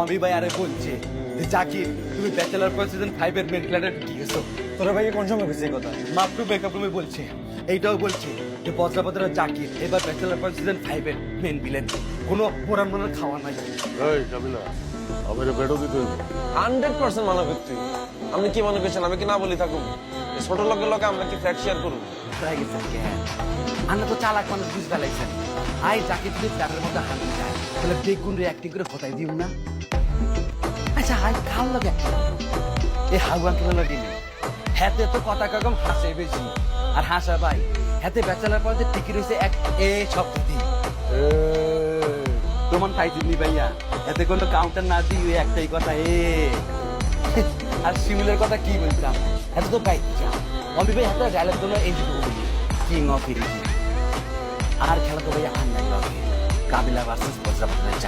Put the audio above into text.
অমি ভাই আরে বলছে যে জাকির তুমি ব্যাচেলার পর সিজন ফাইভ এর মেন প্ল্যানে ঢুকে গেছো তোরা ভাই কোন সময় বুঝছে এই কথা? মাপটু মেকআপ রুমে বলছে এইটাও বলছে যে বজ্রাপত্র জাকির এবার ব্যাচেলার পর সিজন ফাইভ এর মেন ভিলেন কোনো পোড়ান মোড়ান খাওয়া নাই। এই কাবিলা আমার বেড়ো দিতে হান্ড্রেড পার্সেন্ট মানবিক তুই। আপনি কি মনে করছেন আমি কি না বলি থাকুন ছোট লোকের লোকে আমরা কি ফ্ল্যাট শেয়ার করব? হয়ে গেছে আমরা তো চালাক মানুষ বুঝ ফেলাইছেন। আই জাকির যদি ফ্ল্যাটের মধ্যে হাঁটতে যায় তাহলে বেগুন রে অ্যাক্টিং করে ফটাই দিও না। আচ্ছা আই কাল লাগে? এই হাগুয়ান খেলা লাগে হাতে তো কথা কম হাসে বেশি। আর হাসা ভাই হাতে ব্যাচেলার পর যে টিকিট হয়েছে এক এ সপ্তাহ তোমার পাইছিনি ভাইয়া? এতে কোনো কাউন্টার না দিয়ে একটাই কথা এ। আর শিমুলের কথা কি বলতাম এত তো পাইছা অমি ভাই হাতে ডায়লগগুলো এই যে কিং অফ ইরিজি আর খেলা তো ভাই আর কাবিলা ভার্সেস বজ্রাপাতের জাকির